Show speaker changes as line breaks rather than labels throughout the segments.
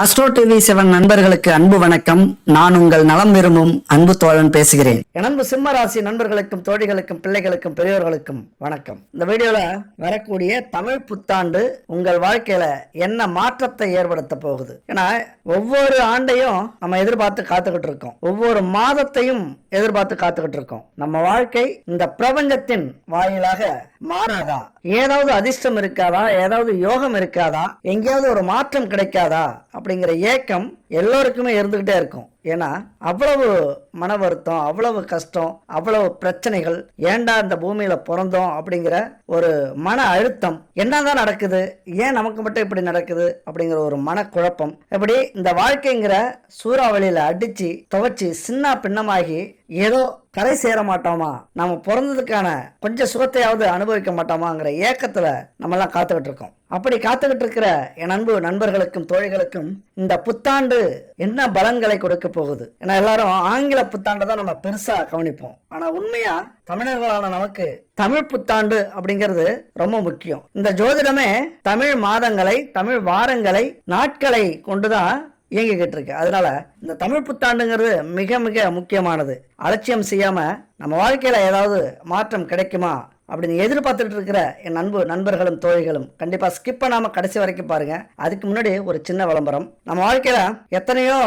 Astro TV seven நண்பர்களுக்கு அன்பு வணக்கம். நான் உங்கள் நலம் விரும்பும் அன்பு தோழன் பேசுகிறேன். என் அன்பு சிம்ம ராசி நண்பர்களுக்கும் தோழிகளுக்கும் பிள்ளைகளுக்கும் பெரியோர்களுக்கும் வணக்கம். இந்த வீடியோல வரக்கூடிய தமிழ் புத்தாண்டு உங்கள் வாழ்க்கையில என்ன மாற்றத்தை ஏற்படுத்த போகுது? ஏன்னா ஒவ்வொரு ஆண்டையும் நம்ம எதிர்பார்த்து காத்துக்கிட்டு இருக்கோம். ஒவ்வொரு மாதத்தையும் எதிர்பார்த்து காத்துக்கிட்டு இருக்கோம். நம்ம வாழ்க்கை இந்த பிரபஞ்சத்தின் வாயிலாக மாறாதா? ஏதாவது அதிர்ஷ்டம் இருக்காதா? ஏதாவது யோகம் இருக்காதா? எங்கேயாவது ஒரு மாற்றம் கிடைக்காதா? அப்படிங்கிற ஏக்கம் எல்லோருக்குமே இருந்துக்கிட்டே இருக்கும். ஏன்னா அவ்வளவு மன வருத்தம் அவ்வளவு கஷ்டம் அவ்வளவு பிரச்சனைகள் ஏண்டா இந்த பூமியில் பிறந்தோம் அப்படிங்கிற ஒரு மன அழுத்தம். என்னதான் நடக்குது? ஏன் நமக்கு மட்டும் இப்படி நடக்குது? அப்படிங்கிற ஒரு மனக்குழப்பம். இப்படி இந்த வாழ்க்கைங்கிற சூறாவளியில் அடித்து துவச்சி சின்ன பின்னமாகி ஏதோ கரை சேர மாட்டோமா? நம்ம பிறந்ததுக்கான கொஞ்சம் சுகத்தையாவது அனுபவிக்க மாட்டோமாங்கிற ஏக்கத்தில் நம்மெல்லாம் காத்துக்கிட்டு இருக்கோம். அப்படி காத்துக்கிட்டு இருக்கிற என் அன்பு நண்பர்களுக்கும் தோழிகளுக்கும் இந்த புத்தாண்டு என்ன பலன்களை கொடுக்க போகுது? ஏன்னா எல்லாரும் ஆங்கில புத்தாண்டை தான் நம்ம பெருசா கவனிப்போம். ஆனா உண்மையா தமிழர்களான நமக்கு தமிழ் புத்தாண்டு அப்படிங்கிறது ரொம்ப முக்கியம். இந்த ஜோதிடமே தமிழ் மாதங்களை தமிழ் வாரங்களை நாட்களை கொண்டுதான் இயங்கிக்கிட்டு இருக்கு. அதனால இந்த தமிழ் புத்தாண்டுங்கிறது மிக மிக முக்கியமானது. அலட்சியம் செய்யாம நம்ம வாழ்க்கையில ஏதாவது மாற்றம் கிடைக்குமா? அப்படின்னு எதிர்பார்த்துட்டு இருக்கிற என் அன்பு நண்பர்களும் தோழிகளும் கண்டிப்பாக ஸ்கிப் பண்ணாமல் கடைசி வரைக்கும் பாருங்கள் அதுக்கு முன்னாடி ஒரு சின்ன விளம்பரம். நம்ம வாழ்க்கையில் எத்தனையோ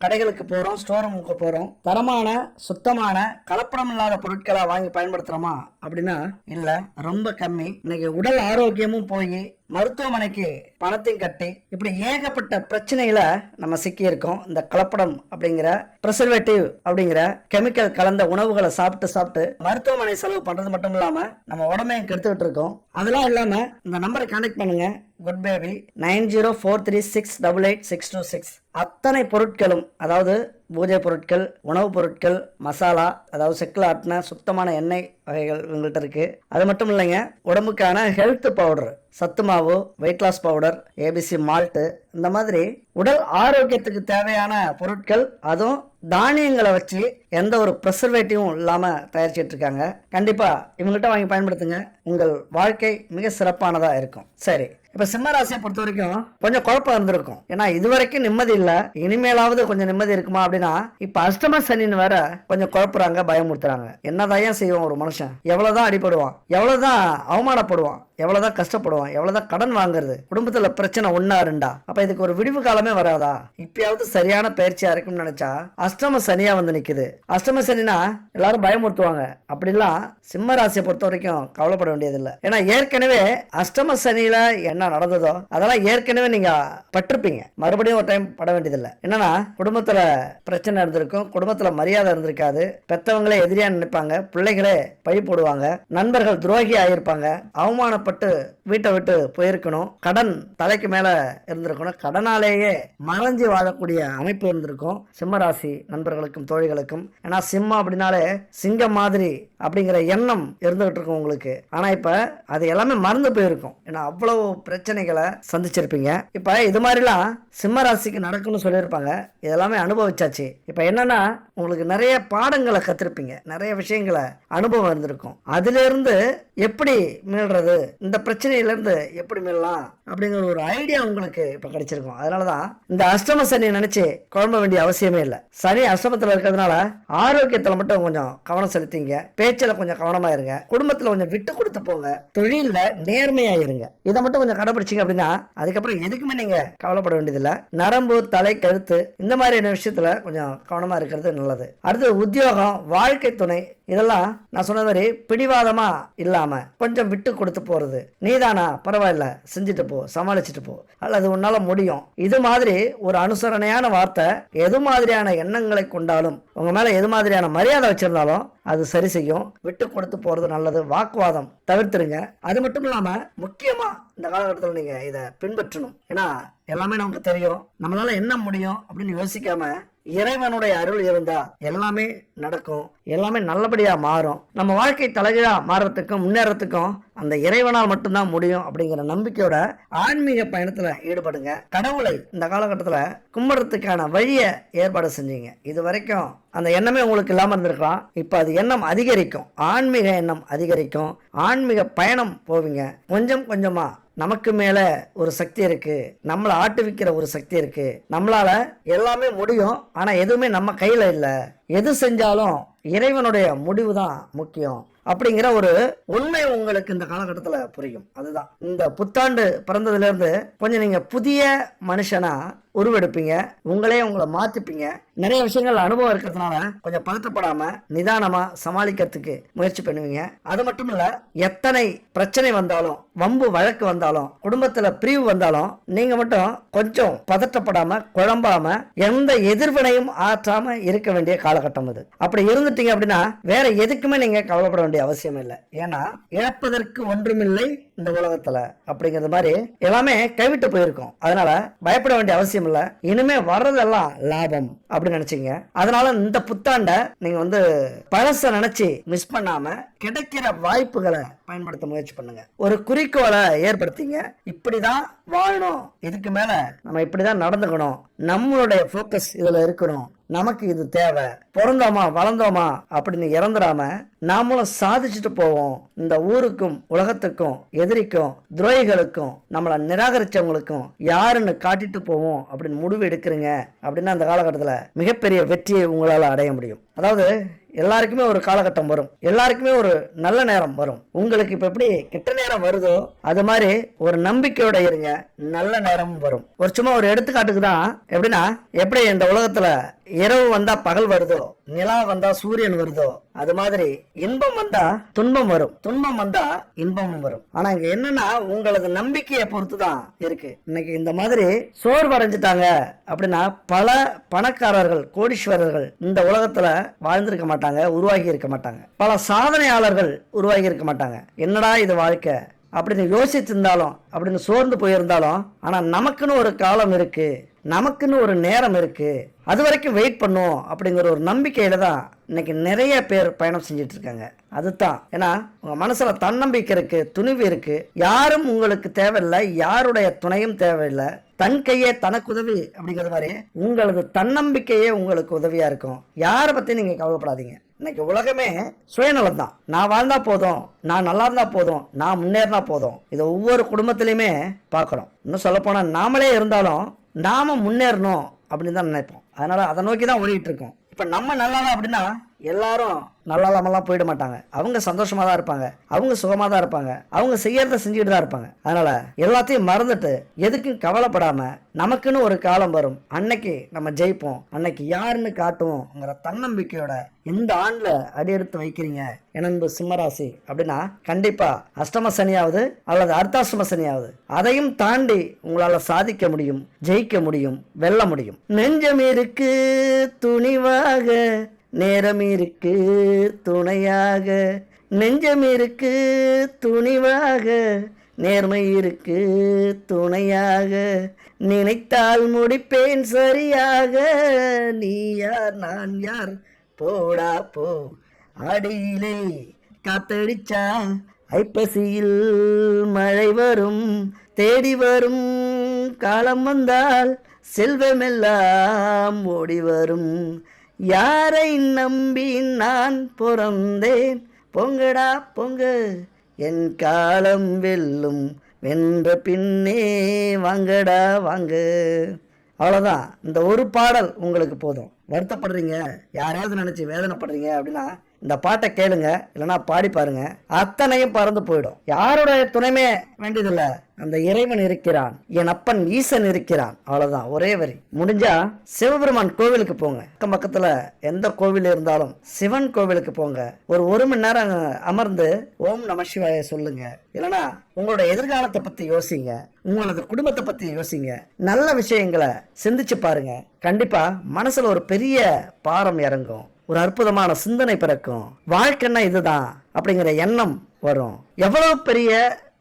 கடைகளுக்கு போகிறோம் ஸ்டோர் ரூமுக்கு போகிறோம் தரமான சுத்தமான கலப்படம் இல்லாத பொருட்களை வாங்கி பயன்படுத்துகிறோமா அப்படின்னா இல்லை ரொம்ப கம்மி. இன்னைக்கு உடல் ஆரோக்கியமும் போய் மருத்துவமனைக்கு பணத்தையும் கட்டி இப்படி ஏகப்பட்ட பிரச்சனையில நம்ம சிக்கி இருக்கோம் இந்த கலப்படம் அப்படிங்கிற ப்ரிசர்வேட்டிவ் அப்படிங்கிற கெமிக்கல் கலந்த உணவுகளை சாப்பிட்டு சாப்பிட்டு மருத்துவமனை செலவு பண்றது மட்டும் இல்லாம நம்ம உடம்பையும் கெடுத்துக்கிட்டு இருக்கோம். அதெல்லாம் இல்லாம இந்த நம்பரை கான்டாக்ட் பண்ணுங்க. Good baby nine zero four three six double eight six two six. அத்தனை பொருட்களும் அதாவது பூஜை பொருட்கள் உணவுப் பொருட்கள் மசாலா அதாவது செக்கில் ஆட்டின சுத்தமான எண்ணெய் வகைகள் இவங்கள்ட்ட இருக்கு. அது மட்டும் இல்லைங்க உடம்புக்கான ஹெல்த் பவுடர் சத்து மாவு weight loss powder ABC malt இந்த மாதிரி உடல் ஆரோக்கியத்துக்கு தேவையான பொருட்கள் அதுவும் தானியங்களை வச்சு எந்த ஒரு ப்ரெசர்வேட்டிவும் இல்லாமல் தயாரிச்சிட்டு இருக்காங்க. கண்டிப்பாக இவங்கள்ட்ட வாங்கி பயன்படுத்துங்க. உங்கள் வாழ்க்கை மிக சிறப்பானதாக இருக்கும். சரி இப்போ சிம்ம ராசியை பொறுத்த வரைக்கும் கொஞ்சம் குழப்பம் இருந்திருக்கும். ஏன்னா இது வரைக்கும் நிம்மதி இல்லை. இனிமேலாவது கொஞ்சம் நிம்மதி இருக்குமா அப்படின்னா இப்போ அஷ்டம சனின்னு வேற கொஞ்சம் குழப்புறாங்க பயமுறுத்துறாங்க. என்னதான் செய்வோம் செய்வான் ஒரு மனுஷன்? எவ்வளோதான் அடிபடுவான். எவ்வளோதான் அவமானப்படுவான். எவ்வளவுதான் கஷ்டப்படுவான் எவ்வளவுதான் கடன் வாங்குறது குடும்பத்தில் பிரச்சனை ஒன்றா ரெண்டா அப்போ இதுக்கு ஒரு விடிவு காலமே வராதா? இப்பயாவது சரியான பயிற்சியாக இருக்கும்னு நினச்சா அஷ்டம சனியாக வந்து நிக்குது. அஷ்டம சனினா எல்லாரும் பயமுறுத்துவாங்க. அப்படிலாம் சிம்ம ராசியை பொறுத்த வரைக்கும் கவலைப்பட வேண்டியதில்லை. ஏன்னா ஏற்கனவே அஷ்டம சனியில் என்ன நடந்ததோ அதெல்லாம் ஏற்கனவே நீங்கள் பட்டிருப்பீங்க. மறுபடியும் ஒரு டைம் பட வேண்டியதில்லை. என்னன்னா குடும்பத்தில் பிரச்சனை இருந்திருக்கும் குடும்பத்தில் மரியாதை இருந்திருக்காது பெற்றவங்களே எதிரியாக நினைப்பாங்க பிள்ளைகளே பழி போடுவாங்க நண்பர்கள் துரோகி அவமான அவமானப்பட்டு வீட்டை விட்டு போயிருக்கணும். கடன் தலைக்கு மேல இருந்திருக்கணும். கடனாலேயே மறைஞ்சு வாழக்கூடிய அமைப்பு இருந்திருக்கும். சிம்மராசி நண்பர்களுக்கும் தோழிகளுக்கும். ஏன்னா சிம்மம் அப்படின்னாலே சிங்கம் மாதிரி அப்படிங்கிற எண்ணம் இருந்துகிட்டு இருக்கும் உங்களுக்கு. ஆனா இப்ப அது எல்லாமே மறந்து போயிருக்கும். ஏன்னா அவ்வளவு பிரச்சனைகளை சந்திச்சிருப்பீங்க. இப்ப இது மாதிரிலாம் சிம்ம ராசிக்கு நடக்கும்னு சொல்லியிருப்பாங்க. இதெல்லாமே அனுபவிச்சாச்சு. இப்ப என்னன்னா உங்களுக்கு நிறைய பாடங்களை கத்திருப்பீங்க. நிறைய விஷயங்களை அனுபவம் இருந்திருக்கும். அதுல இருந்து எப்படி மீள்றது? இந்த பிரச்சனையிலேருந்து எப்படி மீளலாம் அப்படிங்கிற ஒரு ஐடியா உங்களுக்கு இப்போ கிடைச்சிருக்கும். அதனாலதான் இந்த அஷ்டம சனி நினச்சி குழம்ப வேண்டிய அவசியமே இல்லை. சனி அஷ்டமத்தில் இருக்கிறதுனால ஆரோக்கியத்தில் மட்டும் கொஞ்சம் கவனம் செலுத்திங்க. பேச்சில் கொஞ்சம் கவனமாக இருங்க. குடும்பத்தில் கொஞ்சம் விட்டு கொடுத்து போங்க. தொழிலில் நேர்மையாக இருங்க. இதை மட்டும் கொஞ்சம் கடைபிடிச்சிங்க அப்படின்னா அதுக்கப்புறம் எதுக்குமே நீங்கள் கவலைப்பட வேண்டியதில்லை. நரம்பு தலை கழுத்து இந்த மாதிரியான விஷயத்தில் கொஞ்சம் கவனமாக இருக்கிறது நல்லது. அடுத்து உத்தியோகம் வாழ்க்கை துணை இதெல்லாம் நான் சொன்ன மாதிரி பிடிவாதமா இல்லாம கொஞ்சம் விட்டு கொடுத்து போறது. நீதானா? பரவாயில்ல. செஞ்சுட்டு போ. சமாளிச்சுட்டு போ. அல்லது உன்னால முடியும். இது மாதிரி ஒரு அனுசரணையான வார்த்தை எது மாதிரியான எண்ணங்களை கொண்டாலும் உங்க மேல எது மாதிரியான மரியாதை வச்சிருந்தாலும் அது சரி செய்யும். விட்டு கொடுத்து போறது நல்லது. வாக்குவாதம். தவிர்த்துருங்க. அது மட்டும் இல்லாம முக்கியமா இந்த காலகட்டத்தில் நீங்க இதை பின்பற்றணும். ஏன்னா எல்லாமே நமக்கு தெரியும். நம்மளால என்ன முடியும் அப்படின்னு யோசிக்காம இறைவனுடைய அருள் இருந்தா எல்லாமே நடக்கும் எல்லாமே நல்லபடியா மாறும். நம்ம வாழ்க்கை தலைகீழா மாறுறதுக்கும் முன்னேறத்துக்கும் அந்த இறைவனால் மட்டும்தான் முடியும் அப்படிங்கிற நம்பிக்கையோட ஆன்மீக பயணத்துல ஈடுபடுங்க. கடவுளை இந்த காலகட்டத்தில் கும்பிடுறதுக்கான வழியை ஏற்பாடு செஞ்சீங்க. இது வரைக்கும் அந்த எண்ணமே உங்களுக்கு இல்லாமல் இருந்திருக்கலாம். இப்போ அது எண்ணம் அதிகரிக்கும். ஆன்மீக எண்ணம் அதிகரிக்கும். ஆன்மீக பயணம் போவீங்க. கொஞ்சம் கொஞ்சமாக நமக்கு மேலே ஒரு சக்தி இருக்குது நம்மளை ஆட்டுவிக்கிற ஒரு சக்தி இருக்கு. நம்மளால் எல்லாமே முடியும். ஆனால் எதுவுமே நம்ம கையில் இல்லை. எது செஞ்சாலும் இறைவனுடைய முடிவு தான் முக்கியம். அப்படிங்கிற ஒரு உண்மை உங்களுக்கு இந்த காலகட்டத்தில் புரியும். அதுதான். இந்த புத்தாண்டு பிறந்ததுலேருந்து கொஞ்சம் நீங்கள் புதிய மனுஷனா உருவெடுப்பீங்க உங்களே உங்களை மாத்திப்பீங்க. நிறைய விஷயங்கள் அனுபவம் இருக்கிறதுனால கொஞ்சம் பதட்டப்படாம நிதானமா சமாளிக்கிறதுக்கு முயற்சி பண்ணுவீங்க. அது மட்டும் இல்ல எத்தனை பிரச்சனை வந்தாலும் வம்பு வழக்கு வந்தாலும் குடும்பத்துல பிரிவு வந்தாலும் நீங்க மட்டும் கொஞ்சம் பதட்டப்படாம குழம்பாம எந்த எதிர்வினையும் ஆற்றாம இருக்க வேண்டிய காலகட்டம் அது. அப்படி இருந்துட்டீங்க அப்படின்னா வேற எதுக்குமே நீங்க கவலைப்பட வேண்டிய அவசியம் இல்லை. ஏன்னா இழப்பதற்கு ஒன்றுமில்லை இந்த உலகத்துல. அப்படிங்கிறது மாதிரி எல்லாமே கைவிட்டு போயிருக்கும். அதனால பயப்பட வேண்டிய அவசியம் இல்ல. இனிமே வர்றதெல்லாம் லாபம் அப்படின்னு நினைச்சீங்க அதனால இந்த புத்தாண்ட நீங்க வந்து பழச நினைச்சு மிஸ் பண்ணாம கிடைக்கிற வாய்ப்புகளை பயன்படுத்த முயற்சி பண்ணுங்க. ஒரு குறிக்கோளை ஏற்படுத்திங்க. இப்படிதான் வாழணும். இதுக்கு மேல நம்ம இப்படிதான் நடந்துக்கணும். நம்மளுடைய ஃபோக்கஸ் இதுல இருக்கணும். நமக்கு இது தேவை. பிறந்தோமா வளர்ந்தோமா அப்படின்னு இறந்துடாம நாமளும் சாதிச்சுட்டு போவோம். இந்த ஊருக்கும் உலகத்துக்கும் எதிரிக்கும் துரோகிகளுக்கும் நம்மளை நிராகரிச்சவங்களுக்கும் யாருன்னு காட்டிட்டு போவோம் அப்படின்னு முடிவு எடுக்கிறீங்க அப்படின்னா அந்த காலகட்டத்தில் மிகப்பெரிய வெற்றியை உங்களால் அடைய முடியும். அதாவது எல்லாருக்குமே ஒரு காலகட்டம் வரும். எல்லாருக்குமே ஒரு நல்ல நேரம் வரும். உங்களுக்கு இப்போ எப்படி கெட்ட நேரம் வருதோ அது மாதிரி ஒரு நம்பிக்கையோட இருங்க. நல்ல நேரமும் வரும். ஒரு சும்மா ஒரு எடுத்துக்காட்டுக்கு தான் எப்படின்னா எப்படி இந்த உலகத்தில் இரவு வந்தா பகல் வருதோ நிலா வந்தா சூரியன் வருதோ அது மாதிரி இன்பம் வந்தா துன்பம் வரும். துன்பம் வந்தா இன்பமும் வரும். ஆனா இங்க என்னன்னா உங்களது நம்பிக்கையை பொறுத்து தான் இருக்கு. இன்னைக்கு இந்த மாதிரி சோர் வரைஞ்சிட்டாங்க அப்படின்னா பல பணக்காரர்கள் கோடீஸ்வரர்கள் இந்த உலகத்துல வாழ்ந்திருக்க மாட்டாங்க உருவாகி இருக்க மாட்டாங்க. பல சாதனையாளர்கள் உருவாகி இருக்க மாட்டாங்க. என்னடா இது வாழ்க்கை? அப்படின்னு யோசிச்சிருந்தாலும் அப்படின்னு சோர்ந்து போயிருந்தாலும் ஆனா நமக்குன்னு ஒரு காலம் இருக்கு. நமக்குன்னு ஒரு நேரம் இருக்குது அது வரைக்கும் வெயிட் பண்ணும் அப்படிங்கிற ஒரு நம்பிக்கையில் தான் இன்னைக்கு நிறைய பேர் பயணம் செஞ்சுட்டு இருக்காங்க. அதுதான். ஏன்னா உங்கள் மனசில் தன்னம்பிக்கை இருக்குது துணிவு இருக்குது யாரும் உங்களுக்கு தேவையில்லை யாருடைய துணையும் தேவையில்லை. தன் கையே தனக்கு உதவி அப்படிங்கிறது மாதிரி உங்களது தன்னம்பிக்கையே உங்களுக்கு உதவியாக இருக்கும். யாரை பற்றி நீங்கள் கவலைப்படாதீங்க. இன்னைக்கு உலகமே சுயநலம் தான். நான் வாழ்ந்தா போதும் நான் நல்லா இருந்தால் போதும் நான் முன்னேறினா போதும். இதை ஒவ்வொரு குடும்பத்திலையுமே பார்க்கணும். இன்னும் சொல்லப்போனால் நாமளே இருந்தாலும் நாம் முன்னேறணும் அப்படின்னு தான் நினைப்போம். அதனால் அதை நோக்கி தான் ஓடிக்கிட்டு இருக்கோம். இப்போ நம்ம நல்லா அப்படின்னா எல்லாரும் நல்லா இல்லாமலாம் போயிட மாட்டாங்க. அவங்க சந்தோஷமாக தான் இருப்பாங்க. அவங்க சுகமாக தான் இருப்பாங்க. அவங்க செய்யறத செஞ்சுட்டு தான் இருப்பாங்க. அதனால் எல்லாத்தையும் மறந்துட்டு எதுக்கும் கவலைப்படாமல் நமக்குன்னு ஒரு காலம் வரும். அன்னைக்கு நம்ம ஜெயிப்போம். அன்னைக்கு யாருன்னு காட்டுவோங்கிற தன்னம்பிக்கையோட இந்த ஆண்டில் அடியெடுத்து வைக்கிறீங்க எனது சிம்மராசி அப்படின்னா கண்டிப்பாக அஷ்டம சனியாவது அல்லது அர்த்தாஷ்டம சனியாவது. அதையும் தாண்டி உங்களால் சாதிக்க முடியும் ஜெயிக்க முடியும் வெல்ல முடியும். நெஞ்சம் இருக்கு துணிவாக நேரம் இருக்கு துணையாக நெஞ்சம் இருக்கு துணிவாக நேர்மை இருக்கு துணையாக நினைத்தால் முடிப்பேன் சரியாக நீ யார் நான் யார்? போடா போ. அடியிலே காத்தடிச்சா ஐப்பசியில் மழை வரும் தேடி வரும். காலம் வந்தால் செல்வமெல்லாம் ஓடி வரும். யாரை நம்பி நான் பிறந்தேன்? பொங்கடா பொங்க. என் காலம் வெல்லும் வென்ற பின்னே வாங்கடா வாங்க. அவ்வளோதான் இந்த ஒரு பாடல் உங்களுக்கு போதும். வருத்தப்படுறீங்க. யாரையாவது நினச்சி வேதனைப்படுறீங்க அப்படின்னா இந்த பாட்டை கேளுங்க இல்லைன்னா பாடி பாருங்க. அத்தனையும் பறந்து போயிடும். யாருடைய துணைமே வேண்டியதில்லை. அந்த இறைவன் இருக்கிறான். என் அப்பன் ஈசன் இருக்கிறான். அவ்வளவுதான். ஒரே வரி. முடிஞ்சா சிவபெருமான் கோவிலுக்கு போங்க. அக்கம் பக்கத்துல எந்த கோவில் இருந்தாலும் சிவன் கோவிலுக்கு போங்க. ஒரு ஒரு மணி நேரம் அமர்ந்து ஓம் நம சிவாய சொல்லுங்க. இல்லைன்னா உங்களோட எதிர்காலத்தை பத்தி யோசிங்க. உங்களது குடும்பத்தை பத்தி யோசிங்க. நல்ல விஷயங்களை சிந்திச்சு பாருங்க. கண்டிப்பா மனசுல ஒரு பெரிய பாரம் இறங்கும். ஒரு அற்புதமான சிந்தனை பிறக்கும். வாழ்க்கைன்னா இதுதான் அப்படிங்கிற எண்ணம் வரும். எவ்வளவு பெரிய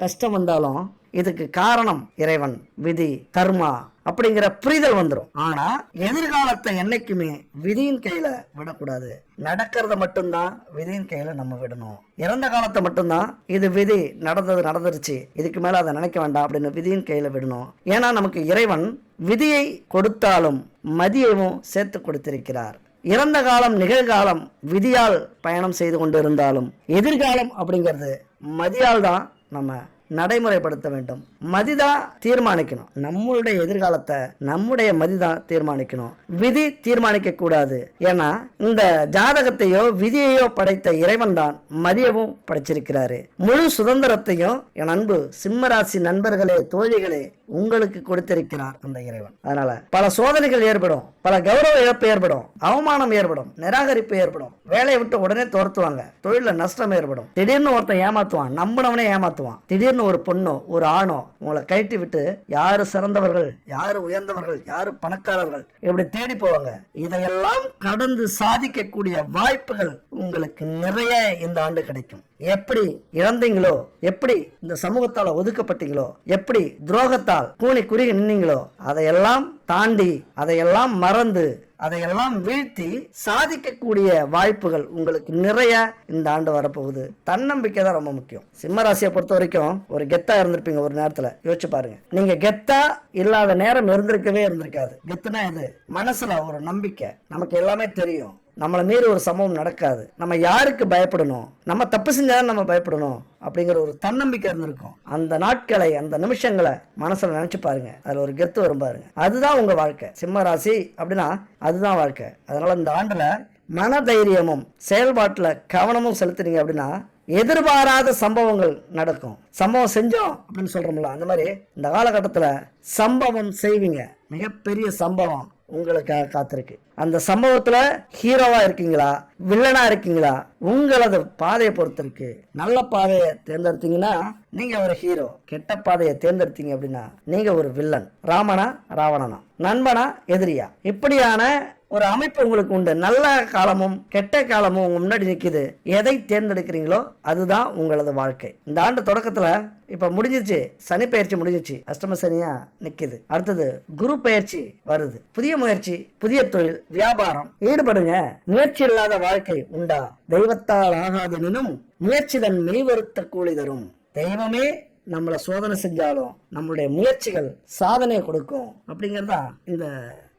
கஷ்டம் வந்தாலும் இதுக்கு காரணம் இறைவன் விதி கர்மா அப்படிங்கிற புரிதல் வந்துடும் ஆனா எதிர்காலத்தை என்னைக்குமே விதியின் கையில விடக்கூடாது. நடக்கிறத மட்டும்தான் விதியின் கையில நம்ம விடணும். இறந்த காலத்தை மட்டும்தான் இது விதி நடந்தது நடந்துருச்சு இதுக்கு மேல அதை நினைக்க வேண்டாம் அப்படின்னு விதியின் கையில விடணும். ஏன்னா நமக்கு இறைவன் விதியை கொடுத்தாலும் மதியவும் சேர்த்து கொடுத்திருக்கிறார். இறந்த காலம் நிகழ்காலம் விதியால் பயணம் செய்து கொண்டு இருந்தாலும் எதிர்காலம் அப்படிங்கிறது மதியால் தான் நம்ம நடைமுறைப்படுத்த வேண்டும். மதிதான் தீர்மானிக்கணும். நம்மளுடைய எதிர்காலத்தை நம்முடைய மதிதான் தீர்மானிக்கணும். விதி தீர்மானிக்க கூடாது. ஏன்னா இந்த ஜாதகத்தையோ விதியையோ படைத்த இறைவன் தான் மதியவும் படைச்சிருக்கிறாரு. முழு சுதந்திரத்தையும் என் அன்பு சிம்மராசி நண்பர்களே தோழிகளே உங்களுக்கு கொடுத்திருக்கிறார் அந்த இறைவன். அதனால பல சோதனைகள் ஏற்படும். பல கௌரவ இழப்பு ஏற்படும். அவமானம் ஏற்படும். நிராகரிப்பு ஏற்படும். வேலையை விட்டு உடனே துரத்துவாங்க. தொழில நஷ்டம் ஏற்படும். திடீர்னு ஒருத்தன் ஏமாத்துவான். நம்பினவனே ஏமாத்துவான். திடீர்னு ஒரு பொண்ணோ ஒரு ஆணோ உங்களை கழட்டி விட்டு யாரு சிறந்தவர்கள் யாரு உயர்ந்தவர்கள் யாரு பணக்காரர்கள் இப்படி தேடி போவாங்க. இதையெல்லாம் கடந்து சாதிக்கக்கூடிய வாய்ப்புகள் உங்களுக்கு நிறைய இந்த ஆண்டு கிடைக்கும். எப்படி இழந்தீங்களோ எப்படி இந்த சமூகத்தால் ஒதுக்கப்பட்டீங்களோ எப்படி துரோகத்தால் கூனி குறுகி நின்னீங்களோ அதையெல்லாம் தாண்டி அதையெல்லாம் மறந்து அதையெல்லாம் வீழ்த்தி சாதிக்கக்கூடிய வாய்ப்புகள் உங்களுக்கு நிறைய இந்த ஆண்டு வரப்போகுது. தன்னம்பிக்கை தான் ரொம்ப முக்கியம். சிம்ம ராசியை பொறுத்த வரைக்கும் ஒரு கெத்தா இருந்திருப்பீங்க ஒரு நேரத்துல. யோசிச்சு பாருங்க. நீங்க கெத்தா இல்லாத நேரம் இருந்திருக்கவே இருந்திருக்காது. கெத்துனா இது மனசுல ஒரு நம்பிக்கை. நமக்கு எல்லாமே தெரியும். நம்மளை மீறி ஒரு சம்பவம் நடக்காது. நம்ம யாருக்கு பயப்படணும்? நம்ம தப்பு செஞ்சாலும் நம்ம பயப்படணும் அப்படிங்கிற ஒரு தன்னம்பிக்கை இருந்திருக்கும். அந்த நாட்களை அந்த நிமிஷங்களை மனசில் நினச்சி பாருங்க. அதில் ஒரு கெத்து வரும் பாருங்க. அதுதான் உங்கள் வாழ்க்கை. சிம்ம ராசி அப்படின்னா அதுதான் வாழ்க்கை. அதனால் இந்த ஆண்டில் மன தைரியமும் செயல்பாட்டில் கவனமும் செலுத்துனீங்க அப்படின்னா எதிர்பாராத சம்பவங்கள் நடக்கும். சம்பவம் செஞ்சோம் அப்படின்னு சொல்றோம்ல அந்த மாதிரி இந்த காலகட்டத்தில் சம்பவம் செய்வீங்க. மிகப்பெரிய சம்பவம். உங்களுக்காக காத்திருக்கு. அந்த சம்பவத்தில் ஹீரோவாக இருக்கீங்களா? வில்லனாக இருக்கீங்களா? உங்களது பாதையை பொறுத்திருக்கு. நல்ல பாதையை தேர்ந்தெடுத்தீங்கன்னா நீங்கள் ஒரு ஹீரோ. கெட்ட பாதையை தேர்ந்தெடுத்தீங்க அப்படின்னா நீங்கள் ஒரு வில்லன். ராமனா ராவணனா. நண்பனா எதிரியா. இப்படியான ஒரு அமைப்பு உங்களுக்கு உண்டு. நல்ல காலமும் கெட்ட காலமும் உங்க முன்னாடி நிற்குது எதை தேர்ந்தெடுக்கிறீங்களோ அதுதான் உங்களது வாழ்க்கை. இந்த ஆண்டு தொடக்கத்துல இப்ப முடிஞ்சிச்சு சனி பயிற்சி முடிஞ்சிச்சு அஷ்டம சனியா நிக்குது. அடுத்தது குரு பயிற்சி வருது. புதிய முயற்சி புதிய தொழில் வியாபாரம். ஈடுபடுங்க. முயற்சி இல்லாத வாழ்க்கை உண்டா? தெய்வத்தால் ஆகாதெனினும் முயற்சி தன் மெய்வருத்த கூலி தரும். தெய்வமே நம்மளை சோதனை செஞ்சாலும் நம்மளுடைய முயற்சிகள் சாதனை கொடுக்கும். அப்படிங்கறதா இந்த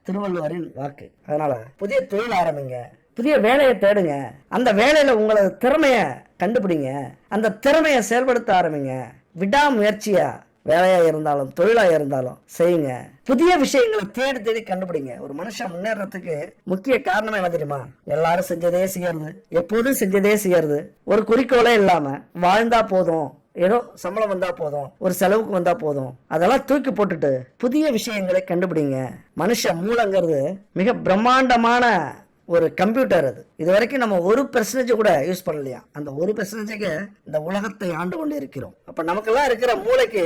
திருவள்ளுவரின் வாக்கு. அதனால புதிய தொழில் ஆரம்பிங்க. புதிய வேலையை தேடுங்க. அந்த வேலையில உங்களது திறமைய கண்டுபிடிங்க. அந்த திறமையை செயல்படுத்த ஆரம்பிங்க. விடாமுயற்சியா வேலையா இருந்தாலும் தொழிலா இருந்தாலும் செய்யுங்க. புதிய விஷயங்களை தேடி தேடி கண்டுபிடிங்க. ஒரு மனுஷன் முன்னேறதுக்கு முக்கிய காரணம் என்ன தெரியுமா? எல்லாரும் செஞ்சதே செய்யறது. எப்போதும் செஞ்சதே செய்யறது. ஒரு குறிக்கோளே இல்லாம வாழ்ந்தா போதும். ஏதோ சம்பளம் வந்தா போதும் ஒரு செலவுக்கு வந்தா போதும். அதெல்லாம் தூக்கி போட்டுட்டு புதிய விஷயங்களை கண்டுபிடிங்க. மனுஷ மூலங்கிறது மிக பிரம்மாண்டமான ஒரு கம்ப்யூட்டர் அது. இது வரைக்கும் நம்ம ஒரு பெர்சன்டேஜ் கூட யூஸ் பண்ணலையா? அந்த ஒரு பெர்சன்டேஜுக்கு இந்த உலகத்தை ஆண்டு கொண்டு இருக்கிறோம். அப்ப நமக்கெல்லாம் இருக்கிற மூளைக்கு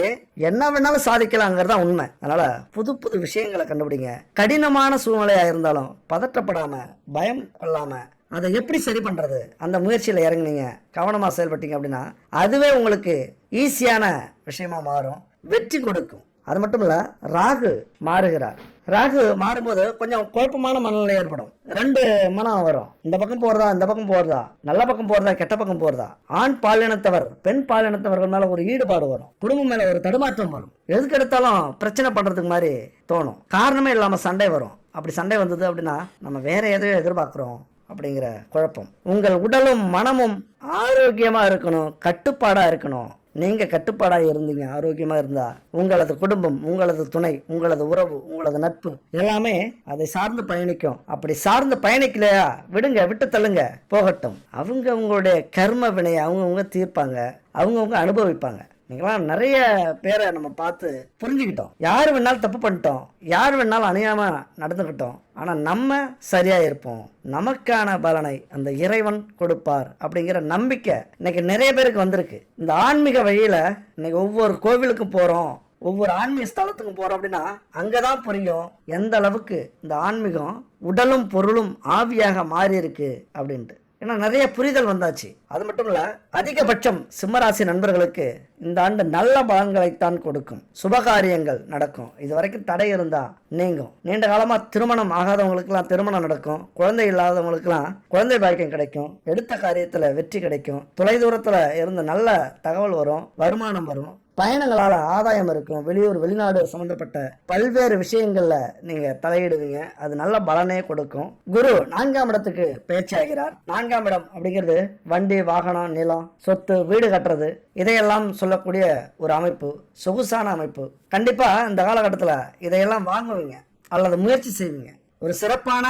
என்ன வேணாலும் சாதிக்கலாங்கிறது தான் உண்மை. அதனால புது புது விஷயங்களை கண்டுபிடிங்க. கடினமான சூழ்நிலையா இருந்தாலும் பதட்டப்படாம பயம் கொள்ளாம அதை எப்படி சரி பண்ணுறது அந்த முயற்சியில் இறங்குனீங்க. கவனமாக செயல்பட்டீங்க அப்படின்னா அதுவே உங்களுக்கு ஈஸியான விஷயமா மாறும். வெற்றி கொடுக்கும். அது மட்டும் இல்லை ராகு மாறுகிறார். ராகு மாறும்போது கொஞ்சம் குழப்பமான மனநிலை ஏற்படும். ரெண்டு மனம் வரும். இந்த பக்கம் போகிறதா இந்த பக்கம் போகிறதா நல்ல பக்கம் போகிறதா கெட்ட பக்கம் போகிறதா ஆண் பாலினத்தவர் பெண் பாலினத்தவர்கள் மேலே ஒரு ஈடுபாடு வரும். குடும்பம் மேலே ஒரு தடுமாற்றம் வரும். எதுக்கு எடுத்தாலும் பிரச்சனை பண்ணுறதுக்கு மாதிரி தோணும். காரணமே இல்லாமல் சண்டை வரும். அப்படி சண்டை வந்தது அப்படின்னா நம்ம வேற எதையோ எதிர்பார்க்குறோம். அப்படிங்கிற குழப்பம். உங்கள் உடலும் மனமும் ஆரோக்கியமாக இருக்கணும் கட்டுப்பாடாக இருக்கணும். நீங்கள் கட்டுப்பாடாக இருந்தீங்க ஆரோக்கியமாக இருந்தால் உங்களது குடும்பம் உங்களது துணை உங்களது உறவு உங்களது நட்பு எல்லாமே அதை சார்ந்து பயணிக்கும். அப்படி சார்ந்து பயணிக்கலையா? விடுங்க விட்டு தள்ளுங்க. போகட்டும். அவங்க உங்களுடைய கர்ம வினையை அவங்கவுங்க தீர்ப்பாங்க. அவங்கவுங்க அனுபவிப்பாங்க. இன்னைக்கெல்லாம் நிறைய பேரை நம்ம பார்த்து புரிஞ்சுக்கிட்டோம். யார் வேணாலும் தப்பு பண்ணிட்டோம். யார் வேணாலும் அணியாமல் நடந்துக்கிட்டோம். ஆனால் நம்ம சரியாக இருப்போம். நமக்கான பலனை அந்த இறைவன் கொடுப்பார் அப்படிங்கிற நம்பிக்கை இன்னைக்கு நிறைய பேருக்கு வந்திருக்கு. இந்த ஆன்மீக வழியில் இன்னைக்கு ஒவ்வொரு கோவிலுக்கும் போகிறோம் ஒவ்வொரு ஆன்மீக ஸ்தலத்துக்கும் போகிறோம் அப்படின்னா அங்கே தான் புரியும் எந்த அளவுக்கு இந்த ஆன்மீகம் உடலும் பொருளும் ஆவியாக மாறி இருக்கு அப்படின்ட்டு. ஏன்னா நிறைய புரிதல் வந்தாச்சு. அது மட்டும் இல்ல அதிகபட்சம் சிம்மராசி நண்பர்களுக்கு இந்த ஆண்டு நல்ல பலன்களைத்தான் கொடுக்கும். சுபகாரியங்கள் நடக்கும். இது வரைக்கும் தடை இருந்தா நீங்கும். நீண்ட காலமா திருமணம் ஆகாதவங்களுக்குலாம் திருமணம் நடக்கும். குழந்தை இல்லாதவங்களுக்குலாம் குழந்தை பாக்கியம் கிடைக்கும். எடுத்த காரியத்துல வெற்றி கிடைக்கும். தொலைதூரத்துல இருந்த நல்ல தகவல் வரும். வருமானம் வரும். பயணங்களால் ஆதாயம் இருக்கும். வெளியூர் வெளிநாடு சம்மந்தப்பட்ட பல்வேறு விஷயங்களில் நீங்கள் தலையிடுவீங்க. அது நல்ல பலனே கொடுக்கும். குரு நான்காம் இடத்துக்கு பேச்சாகிறார் நான்காம் இடம் அப்படிங்கிறது வண்டி வாகனம் நிலம் சொத்து வீடு கட்டுறது. இதையெல்லாம் சொல்லக்கூடிய ஒரு அமைப்பு சொகுசான அமைப்பு. கண்டிப்பாக இந்த காலகட்டத்தில் இதையெல்லாம் வாங்குவீங்க. அல்லது முயற்சி செய்வீங்க. ஒரு சிறப்பான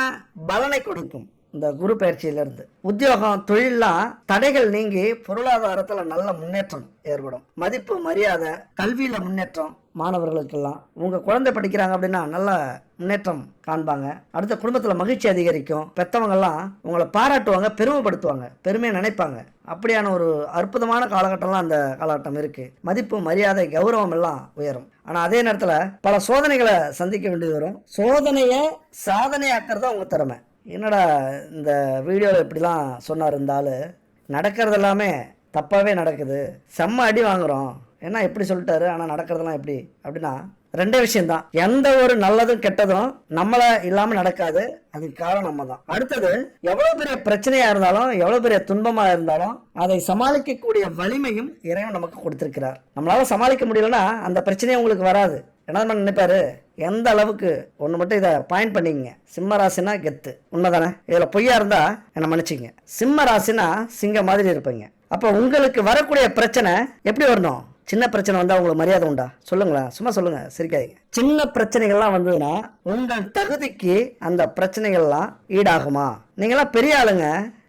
பலனை கொடுக்கும். இந்த குரு பயிற்சியிலிருந்து. உத்தியோகம் தொழிலாம் தடைகள் நீங்கி பொருளாதாரத்தில் நல்ல முன்னேற்றம் ஏற்படும். மதிப்பு மரியாதை கல்வியில் முன்னேற்றம் மாணவர்களுக்கெல்லாம். உங்கள் குழந்தை படிக்கிறாங்க அப்படின்னா நல்ல முன்னேற்றம் காண்பாங்க. அடுத்த குடும்பத்தில் மகிழ்ச்சி அதிகரிக்கும். பெற்றவங்கெல்லாம் உங்களை பாராட்டுவாங்க பெருமைப்படுத்துவாங்க பெருமையை நினைப்பாங்க. அப்படியான ஒரு அற்புதமான காலகட்டம்லாம் அந்த காலகட்டம் இருக்குது மதிப்பு மரியாதை கௌரவம் எல்லாம் உயரும். ஆனால் அதே நேரத்தில் பல சோதனைகளை சந்திக்க வேண்டியது வரும். சோதனையை சாதனையாக்குறது உங்கள் திறமை. என்னடா இந்த வீடியோவில் இப்படிலாம் சொன்னார் இருந்தாலும் நடக்கிறது எல்லாமே தப்பாகவே நடக்குது. செம்ம அடி வாங்குகிறோம் என்ன எப்படி சொல்லிட்டாரு? ஆனால் நடக்கிறதெல்லாம் எப்படி? அப்படின்னா ரெண்டே விஷயம்தான். எந்த ஒரு நல்லதும் கெட்டதும் நம்மள இல்லாம நடக்காது. அதுக்கு காரணம் நம்ம தான் அடுத்தது எவ்வளவு பெரிய பிரச்சனையா இருந்தாலும் எவ்வளவு பெரிய துன்பமா இருந்தாலும் அதை சமாளிக்கக்கூடிய வலிமையும் இறைவன் நமக்கு கொடுத்திருக்கிறார். நம்மளால சமாளிக்க முடியலன்னா அந்த பிரச்சனையே உங்களுக்கு வராது. என்ன நம்ம நினைப்பாரு? எந்த அளவுக்கு ஒன்று மட்டும் இதை பாயிண்ட் பண்ணிக்கங்க. சிம்ம ராசினா கெத்து. உண்மைதானே? இதில் பொய்யா இருந்தா என்னை மன்னிச்சிங்க சிம்ம ராசினா சிங்கம் மாதிரி இருப்பீங்க. அப்போ உங்களுக்கு வரக்கூடிய பிரச்சனை எப்படி வரணும்? சின்ன பிரச்சனை வந்தால் உங்களுக்கு மரியாதை உண்டா? சொல்லுங்களேன். சும்மா சொல்லுங்கள் சிரிக்காதீங்க. சின்ன பிரச்சனைகள்லாம் வந்ததுன்னா உங்கள் தகுதிக்கு அந்த பிரச்சனைகள்லாம் ஈடாகுமா? நீங்களாம் பெரிய ஆளுங்க.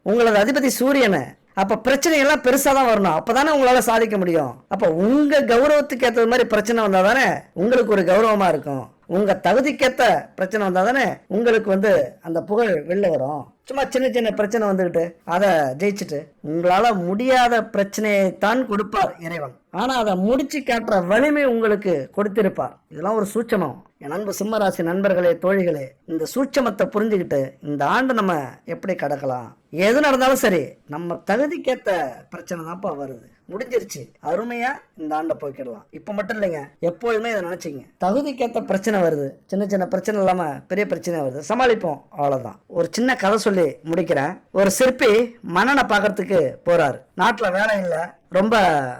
உங்களது அதிபதி சூரியனு. அப்போ பிரச்சனைகள்லாம் பெருசாக தான் வரணும். அப்பதானே உங்களால் சாதிக்க முடியும். அப்போ உங்கள் கௌரவத்துக்கு ஏற்றது மாதிரி பிரச்சனை வந்தால் தானே உங்களுக்கு ஒரு கௌரவமாக இருக்கும். உங்க தகுதிக்கேத்த பிரச்சனை வந்தா தானே உங்களுக்கு வந்து அந்த புகழ் வெளில வரும். சும்மா சின்ன சின்ன பிரச்சனை வந்துகிட்டு அதை ஜெயிச்சுட்டு உங்களால முடியாத பிரச்சனையை தான் கொடுப்பார் இறைவன். ஆனா அதை முடிச்சு காட்டுற வலிமை உங்களுக்கு கொடுத்திருப்பார். இதெல்லாம் ஒரு சூட்சமம். என் அன்பு சிம்மராசி நண்பர்களே தோழிகளே இந்த சூட்சமத்தை புரிஞ்சுக்கிட்டு இந்த ஆண்டு நம்ம எப்படி கடக்கலாம்? எது நடந்தாலும் சரி நம்ம தகுதிக்கேத்த பிரச்சனை தான்ப்பா வருது. முடிஞ்சிருச்சு. அருமையா இந்த ஆண்டை போய்க்கிடலாம் இப்போ மட்டும் இல்லைங்க. எப்பொழுதுமே இதை நினைச்சிங்க தகுதிக்கேற்ற பிரச்சனை வருது. சின்ன சின்ன பிரச்சனை இல்லாம பெரிய பிரச்சனை வருது. சமாளிப்போம். அவ்வளவுதான். ஒரு சின்ன கதை சொல்லி முடிக்கிறேன். ஒரு சிற்பி மன்னனை பார்க்கறதுக்கு போறாரு. நாட்டில் வேலை இல்லை. ரொம்ப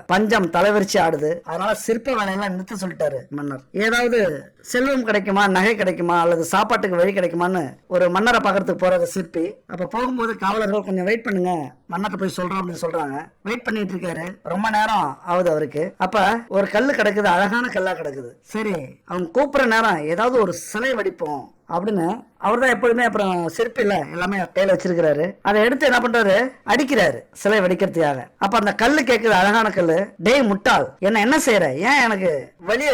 பஞ்சம் தலைவரிச்சு ஆடுது. அதனால சிற்ப வேலையெல்லாம் நிறுத்த சொல்லிட்டாரு மன்னர். ஏதாவது செல்வம் கிடைக்குமா நகை கிடைக்குமா அல்லது சாப்பாட்டுக்கு வழி கிடைக்குமான்னு ஒரு மன்னரை பார்க்கறதுக்கு போறாரு சிற்பி. அப்ப போகும்போது காவலர்கள் கொஞ்சம் வெயிட் பண்ணுங்க. மன்னத்தை போய் சொல்றோம் அப்படின்னு சொல்றாங்க. வெயிட் பண்ணிட்டு இருக்காரு. ரொம்ப நேரம் ஆகுது அவருக்கு. அப்ப ஒரு கல் கிடக்குது அழகான கல்லா கிடக்குது. சரி அவங்க கூப்பிடுற நேரம் ஏதாவது ஒரு சிலை வடிப்போம். அப்படின்னு அவர் தான் எப்பொழுதுமே அப்புறம் சிற்பி எல்லாமே கையில வச்சிருக்கிறாரு. அதை எடுத்து என்ன பண்றாரு? அடிக்கிறாரு சிலை வடிக்கிறதுக்காக. அப்ப அந்த கல்லு கேட்குது அழகான கல்லு. டேய் முட்டாள் என்ன என்ன செய்யற ஏன் எனக்கு வழிய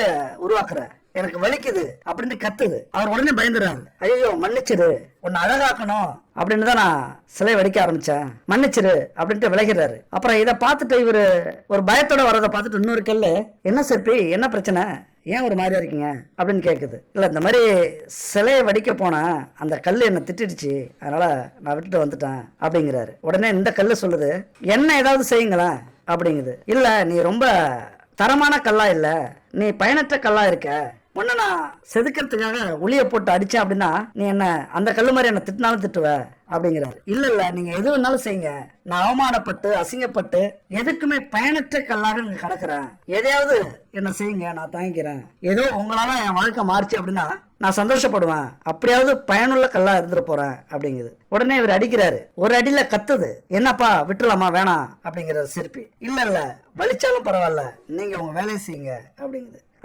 உருவாக்குற? எனக்கு வலிக்குது அப்படின்னு கத்துது. அவர் உடனே பயந்துறாரு. ஐயோ மன்னிச்சிரு உன்னை அழகாக்கணும் அப்படின்னு தான் நான் சிலை வடிக்க ஆரம்பிச்சேன். மன்னிச்சிரு அப்படின்ட்டு விலகிறாரு. அப்புறம் இதை பார்த்துட்டு இவர் ஒரு பயத்தோட வரதை பார்த்துட்டு இன்னொரு கல்லு என்ன சிற்பி என்ன பிரச்சனை? ஏன் ஒரு மாதிரியா இருக்கீங்க? அப்படின்னு கேட்குது இல்லை இந்த மாதிரி சிலையை வடிக்க போனேன் அந்த கல் என்னை திட்டிடுச்சு. அதனால நான் விட்டுட்டு வந்துட்டேன் அப்படிங்கிறாரு. உடனே இந்த கல் சொல்லுது என்ன ஏதாவது செய்யுங்களேன் அப்படிங்குது. இல்லை நீ ரொம்ப தரமான கல்லா இல்லை. நீ பயனற்ற கல்லா இருக்க. உன்னை நான் செதுக்கிறதுக்காக ஒளிய போட்டு அடித்தேன் அப்படின்னா நீ என்ன அந்த கல்லு மாதிரி என்ன திட்டினாலும் திட்டுவ அப்படிங்கிறாரு. இல்ல இல்ல நீங்க எது வேணாலும் செய்யுங்க. நான் அவமானப்பட்டு அசிங்கப்பட்டு எதுக்குமே பயனற்ற கல்லாக இங்க கிடக்குறேன். எதையாவது என்ன செய்யுங்க நான் தாங்கிக்கிறேன் ஏதோ உங்களால என் வாழ்க்கை மாறுச்சு அப்படின்னா நான் சந்தோஷப்படுவேன். அப்படியாவது பயனுள்ள கல்லா இருந்துட்டு போறேன் அப்படிங்குது. உடனே இவர் அடிக்கிறாரு. ஒரு அடியில கத்துது. என்னப்பா விட்டுலாமா வேணாம் அப்படிங்கிற சிற்பி இல்ல இல்ல வலிச்சாலும் பரவாயில்ல. நீங்க உங்க வேலையை செய்யுங்க அப்படிங்குது.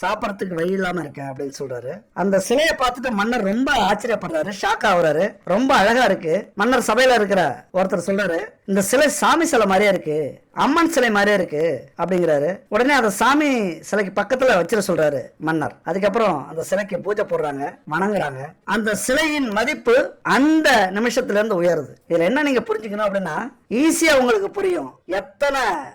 சாப்பிட்றதுக்கு வழி இல்லாமல் இருக்கேன் அப்படின்னு சொல்றாரு. அந்த சிலையை பார்த்துட்டு மன்னர் ரொம்ப ஆச்சரியப்படுறாரு ஷாக் ஆகுறாரு. ரொம்ப அழகா இருக்கு. மன்னர் சபையில இருக்கிற ஒருத்தர் சொல்றாரு இந்த சிலை சாமி சிலை மாதிரியே இருக்கு அம்மன் சிலை மாதிரியே இருக்கு அப்படிங்கிறாரு. உடனே அந்த சாமி சிலைக்கு பக்கத்துல வச்சிட சொல்றாரு மன்னர். அதுக்கப்புறம் அந்த சிலைக்கு பூஜை போடுறாங்க வணங்குறாங்க. அந்த சிலையின் மதிப்பு அந்த நிமிஷத்துல இருந்து உயருது. இதுல என்ன நீங்க புரிஞ்சுக்கணும் அப்படின்னா ஈஸியா உங்களுக்கு புரியும். எத்தனை